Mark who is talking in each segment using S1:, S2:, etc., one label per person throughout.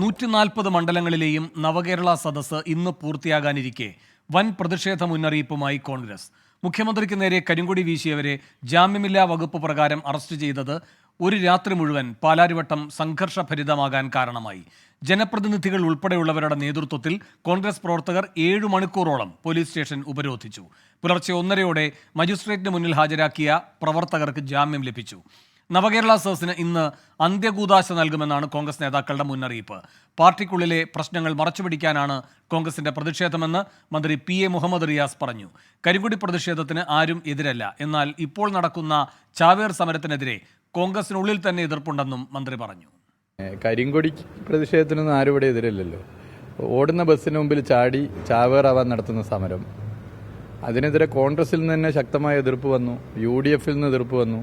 S1: നൂറ്റി നാൽപ്പത് മണ്ഡലങ്ങളിലെയും നവകേരള സദസ്സ് ഇന്ന് പൂർത്തിയാകാനിരിക്കെ. വൻ പ്രതിഷേധ മുന്നറിയിപ്പുമായി കോൺഗ്രസ്. മുഖ്യമന്ത്രിക്ക് നേരെ കരിങ്കൊടി വീശിയവരെ ജാമ്യമില്ലാ വകുപ്പ് പ്രകാരം അറസ്റ്റ് ചെയ്തത് ഒരു രാത്രി മുഴുവൻ പാലാരിവട്ടം സംഘർഷഭരിതമാകാൻ കാരണമായി. ജനപ്രതിനിധികൾ ഉൾപ്പെടെയുള്ളവരുടെ നേതൃത്വത്തിൽ കോൺഗ്രസ് പ്രവർത്തകർ ഏഴു മണിക്കൂറോളം പോലീസ് സ്റ്റേഷൻ ഉപരോധിച്ചു. പുലർച്ചെ ഒന്നരയോടെ മജിസ്ട്രേറ്റിന് മുന്നിൽ ഹാജരാക്കിയ പ്രവർത്തകർക്ക് ജാമ്യം ലഭിച്ചു. നവകേരള സദസ്സിന് ഇന്ന് അന്ത്യകൂതാശ നൽകുമെന്നാണ് കോൺഗ്രസ് നേതാക്കളുടെ മുന്നറിയിപ്പ്. പാർട്ടിക്കുള്ളിലെ പ്രശ്നങ്ങൾ മറച്ചുപിടിക്കാനാണ് കോൺഗ്രസിന്റെ പ്രതിഷേധമെന്ന് മന്ത്രി പി എ മുഹമ്മദ് റിയാസ് പറഞ്ഞു. കരിങ്കുടി പ്രതിഷേധത്തിന് ആരും എതിരല്ല. എന്നാൽ ഇപ്പോൾ നടക്കുന്ന ചാവേർ സമരത്തിനെതിരെ കോൺഗ്രസിനുള്ളിൽ തന്നെ എതിർപ്പുണ്ടെന്നും മന്ത്രി പറഞ്ഞു.
S2: കരിങ്കുടി പ്രതിഷേധത്തിനൊന്നും ആരും ഇവിടെ എതിരില്ലല്ലോ. ഓടുന്ന ബസ്സിന് മുമ്പിൽ ചാടി ചാവേർ ആവാൻ നടത്തുന്ന സമരം. അതിനെതിരെ കോൺഗ്രസിൽ നിന്ന് തന്നെ ശക്തമായ എതിർപ്പ് വന്നു. യു ഡി എഫിൽ നിന്ന് എതിർപ്പ് വന്നു.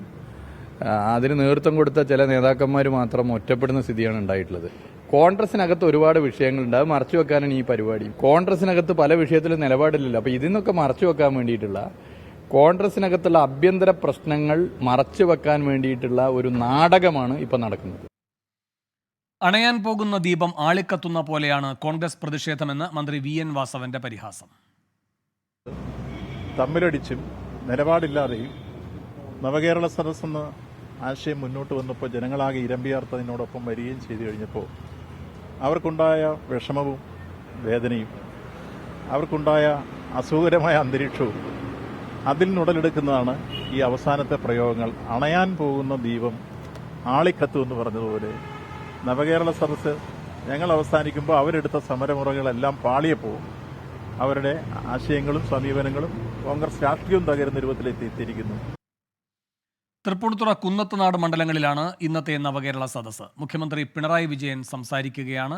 S2: അതിന് നേതൃത്വം കൊടുത്ത ചില നേതാക്കന്മാർ മാത്രം ഒറ്റപ്പെടുന്ന സ്ഥിതിയാണ് ഉണ്ടായിട്ടുള്ളത്. കോൺഗ്രസിനകത്ത് ഒരുപാട് വിഷയങ്ങളുണ്ട്. അത് മറച്ചു വെക്കാനാണ് ഈ പരിപാടി. കോൺഗ്രസിനകത്ത് പല വിഷയത്തിലും നിലപാടില്ലല്ലോ. അപ്പോൾ ഇതിനൊക്കെ മറച്ചു വെക്കാൻ വേണ്ടിയിട്ടുള്ള കോൺഗ്രസിനകത്തുള്ള ആഭ്യന്തര പ്രശ്നങ്ങൾ മറച്ചു വെക്കാൻ വേണ്ടിയിട്ടുള്ള ഒരു നാടകമാണ് ഇപ്പം നടക്കുന്നത്.
S1: അണയാൻ പോകുന്ന ദീപം ആളിക്കത്തുന്ന പോലെയാണ് കോൺഗ്രസ് പ്രതിഷേധമെന്ന് മന്ത്രി വി എൻ വാസവന്റെ പരിഹാസം.
S3: തമ്മിലടിച്ചും നിലപാടില്ലാതെയും നവകേരള സദസ്സെന്ന ആശയം മുന്നോട്ട് വന്നപ്പോൾ ജനങ്ങളാകെ ഇരമ്പിയാർത്തതിനോടൊപ്പം വരികയും ചെയ്തു കഴിഞ്ഞപ്പോൾ അവർക്കുണ്ടായ വിഷമവും വേദനയും അവർക്കുണ്ടായ അസുഖകരമായ അന്തരീക്ഷവും അതിൽ നിന്നുടലെടുക്കുന്നതാണ് ഈ അവസാനത്തെ പ്രയോഗങ്ങൾ. അണയാൻ പോകുന്ന ദീപം ആളിക്കത്തു എന്ന് പറഞ്ഞതുപോലെ നവകേരള സദസ്സ് ഞങ്ങൾ അവസാനിക്കുമ്പോൾ അവരെടുത്ത സമരമുറകളെല്ലാം പാളിയപ്പോൾ അവരുടെ ആശയങ്ങളും സമീപനങ്ങളും കോൺഗ്രസ് രാഷ്ട്രീയവും തകരുന്ന രൂപത്തിലെത്തിയിരിക്കുന്നു
S1: തൃപ്പൂണിത്തുറ കുന്നത്തനാട് മണ്ഡലങ്ങളിലാണ് ഇന്നത്തെ നവകേരള സദസ്സ്. മുഖ്യമന്ത്രി പിണറായി വിജയൻ സംസാരിക്കുകയാണ്.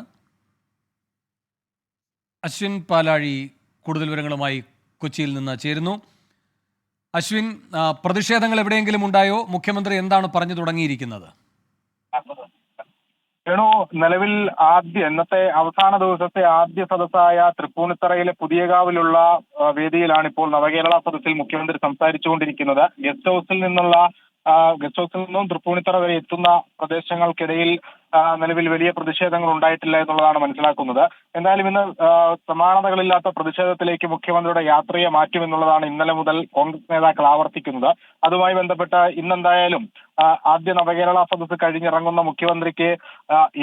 S1: അശ്വിൻ പാലാഴി കൂടുതൽ വിവരങ്ങളുമായി കൊച്ചിയിൽ നിന്ന് ചേരുന്നു. അശ്വിൻ പ്രതിഷേധങ്ങൾ എവിടെയെങ്കിലും ഉണ്ടായോ? മുഖ്യമന്ത്രി എന്താണ് പറഞ്ഞു തുടങ്ങിയിരിക്കുന്നത്?
S4: വേണു നിലവിൽ ആദ്യ ഇന്നത്തെ അവസാന ദിവസത്തെ ആദ്യ സദസ്സായ തൃപ്പൂണിത്തറയിലെ പുതിയകാവിലുള്ള വേദിയിലാണ് ഇപ്പോൾ നവകേരള സദസ്സിൽ മുഖ്യമന്ത്രി സംസാരിച്ചുകൊണ്ടിരിക്കുന്നത്. ഗസ്റ്റ് ഹൗസിൽ നിന്നുള്ള ഗസ്റ്റ് ഹൗസിൽ നിന്നും തൃപ്പൂണിത്തറ വരെ എത്തുന്ന പ്രദേശങ്ങൾക്കിടയിൽ നിലവിൽ വലിയ പ്രതിഷേധങ്ങൾ ഉണ്ടായിട്ടില്ല എന്നുള്ളതാണ് മനസ്സിലാക്കുന്നത്. എന്തായാലും ഇന്ന് സമാനതകളില്ലാത്ത പ്രതിഷേധത്തിലേക്ക് മുഖ്യമന്ത്രിയുടെ യാത്രയെ മാറ്റുമെന്നുള്ളതാണ് ഇന്നലെ മുതൽ കോൺഗ്രസ് നേതാക്കൾ ആവർത്തിക്കുന്നത്. അതുമായി ബന്ധപ്പെട്ട് ഇന്നെന്തായാലും ആദ്യ നവകേരള സദസ്സ് കഴിഞ്ഞിറങ്ങുന്ന മുഖ്യമന്ത്രിക്ക്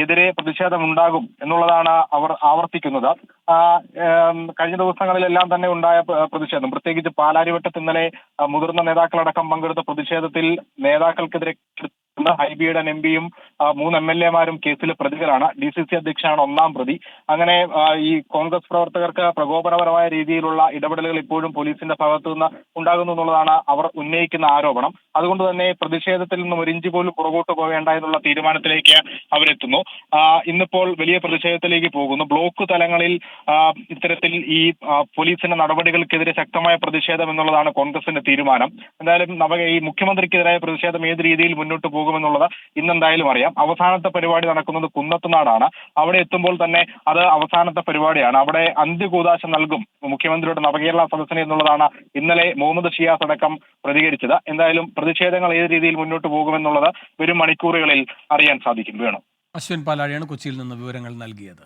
S4: എതിരെ പ്രതിഷേധമുണ്ടാകും എന്നുള്ളതാണ് അവർ ആവർത്തിക്കുന്നത്. കഴിഞ്ഞ ദിവസങ്ങളിലെല്ലാം തന്നെ ഉണ്ടായ പ്രതിഷേധം. പ്രത്യേകിച്ച് പാലാരിവട്ടത്ത് ഇന്നലെ മുതിർന്ന നേതാക്കളടക്കം പങ്കെടുത്ത പ്രതിഷേധത്തിൽ നേതാക്കൾക്കെതിരെ കൃത്യ ഹൈബിയുടെ എം പിയും മൂന്ന് എം എൽ എമാരും കേസിൽ പ്രതികളാണ്. ഡി സി സി അധ്യക്ഷനാണ് ഒന്നാം പ്രതി. അങ്ങനെ ഈ കോൺഗ്രസ് പ്രവർത്തകർക്ക് പ്രകോപനപരമായ രീതിയിലുള്ള ഇടപെടലുകൾ ഇപ്പോഴും പോലീസിന്റെ ഭാഗത്തു നിന്ന് ഉണ്ടാകുന്നു എന്നുള്ളതാണ് അവർ ഉന്നയിക്കുന്ന ആരോപണം. അതുകൊണ്ട് തന്നെ പ്രതിഷേധത്തിൽ നിന്നും ഒരു ഇഞ്ച് പോലും പുറകോട്ട് പോകേണ്ട എന്നുള്ള തീരുമാനത്തിലേക്ക് അവരെത്തുന്നു. ഇന്നിപ്പോൾ വലിയ പ്രതിഷേധത്തിലേക്ക് പോകുന്നു. ബ്ലോക്ക് തലങ്ങളിൽ ഇത്തരത്തിൽ ഈ പോലീസിന്റെ നടപടികൾക്കെതിരെ ശക്തമായ പ്രതിഷേധം എന്നുള്ളതാണ് കോൺഗ്രസിന്റെ തീരുമാനം. എന്തായാലും നമുക്ക് ഈ മുഖ്യമന്ത്രിക്കെതിരായ പ്രതിഷേധം ഏത് രീതിയിൽ മുന്നോട്ട് പോകുമെന്നുള്ളത് ഇന്നെന്തായാലും അറിയാം. അവസാനത്തെ പരിപാടി നടക്കുന്നത് കുന്നത്തുനാടാണ്. അവിടെ എത്തുമ്പോൾ തന്നെ അത് അവസാനത്തെ പരിപാടിയാണ്. അവിടെ അന്ത്യകൂതാശം നൽകും മുഖ്യമന്ത്രിയുടെ നവകേരള സദസ്സിന് എന്നുള്ളതാണ് ഇന്നലെ മുഹമ്മദ് ഷിയാസ് അടക്കം പ്രതികരിച്ചത്. എന്തായാലും പ്രതിഷേധങ്ങൾ ഏത് രീതിയിൽ മുന്നോട്ട് പോകുമെന്നുള്ളത് വരും മണിക്കൂറുകളിൽ അറിയാൻ സാധിക്കും. വേണം.
S1: അശ്വിൻ പാലാഴിയാണ് കൊച്ചിയിൽ നിന്ന് വിവരങ്ങൾ നൽകിയത്.